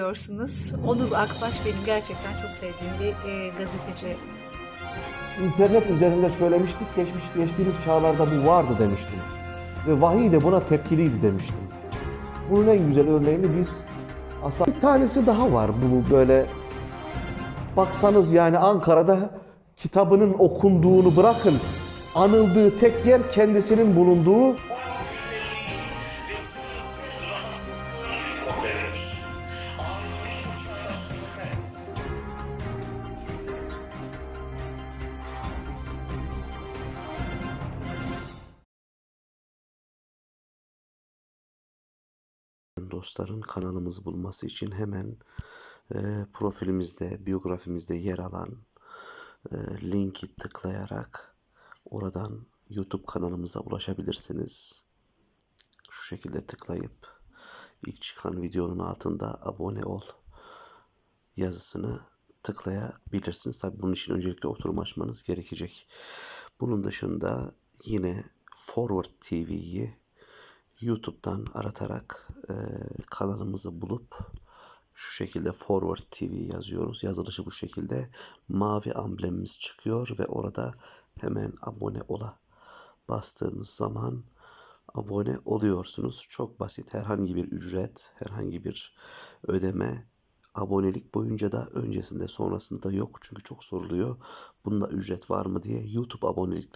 diyorsunuz. Onur Akbaş benim gerçekten çok sevdiğim bir e, gazeteci. İnternet üzerinde söylemiştik, geçmiş geçtiğimiz çağlarda bu vardı demiştim. Ve vahiy de buna tepkiliydi demiştim. Bunun en güzel örneğini biz aslında bir tanesi daha var bunu böyle baksanız yani Ankara'da kitabının okunduğunu bırakın anıldığı tek yer kendisinin bulunduğu dostların kanalımızı bulması için hemen e, profilimizde, biyografimizde yer alan e, linki tıklayarak oradan YouTube kanalımıza ulaşabilirsiniz. Şu şekilde tıklayıp ilk çıkan videonun altında abone ol yazısını tıklayabilirsiniz. Tabi bunun için öncelikle oturum açmanız gerekecek. Bunun dışında yine Forward TV'yi YouTube'dan aratarak e, kanalımızı bulup şu şekilde Forward TV yazıyoruz. Yazılışı bu şekilde. Mavi amblemimiz çıkıyor ve orada hemen abone ola bastığınız zaman abone oluyorsunuz. Çok basit. Herhangi bir ücret, herhangi bir ödeme abonelik boyunca da öncesinde sonrasında da yok. Çünkü çok soruluyor. Bunda ücret var mı diye YouTube abonelikleri